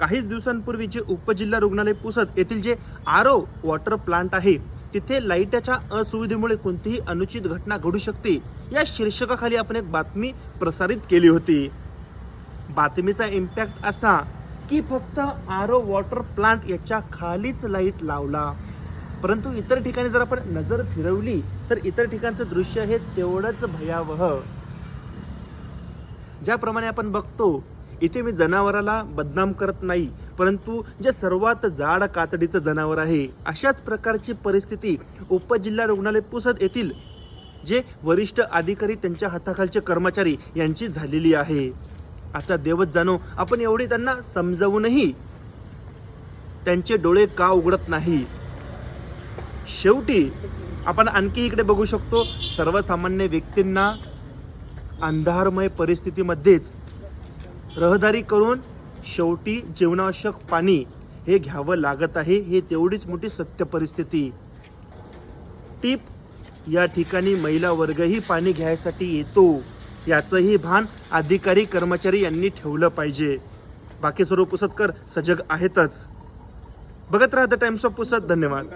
काहीच दिवसांपूर्वी जे उपजिल्हा रुग्णालय पुसद येथील जे आरो वॉटर प्लांट आहे तिथे लाईटच्या असुविधेमुळे कोणतीही अनुचित घटना घडू शकते या शीर्षकाखाली आपण एक बातमी प्रसारित केली होती. बातमीचा इम्पॅक्ट असा की फक्त आरो वॉटर प्लांट याच्या खालीच लाइट लावला. परंतु इतर ठिकाणी जर आपण नजर फिरवली तर इतर ठिकाणचं दृश्य हे तेवढंच भयावह. ज्याप्रमाणे आपण बघतो इथे मी जनावराला बदनाम करत नाही परंतु जे सर्वात जाड कातडीचं जनावर आहे अशाच प्रकारची परिस्थिती उपजिल्हा रुग्णालय पुसद येथील जे वरिष्ठ अधिकारी त्यांच्या हाताखालचे कर्मचारी यांची झालेली आहे. आता देवच जाणो आपण एवढे त्यांना समजावूनही त्यांचे डोळे का उघडत नाही? शेवटी आपण आणखी इकडे बघू शकतो सर्वसामान्य व्यक्तींना अंधारमय परिस्थितीमध्येच रहदारी करून शेवटी जीवनावश्यक पाणी हे घ्यावं लागत आहे हे तेवढीच मोठी सत्य परिस्थिती. टीप या ठिकाणी महिला वर्गही पाणी घ्यायसाठी येतो. याचंही भान अधिकारी कर्मचारी यांनी ठेवलं पाहिजे. बाकी सर्व पुसतकर सजग आहेतच. बघत राहा द टाइम्स ऑफ पुसद धन्यवाद.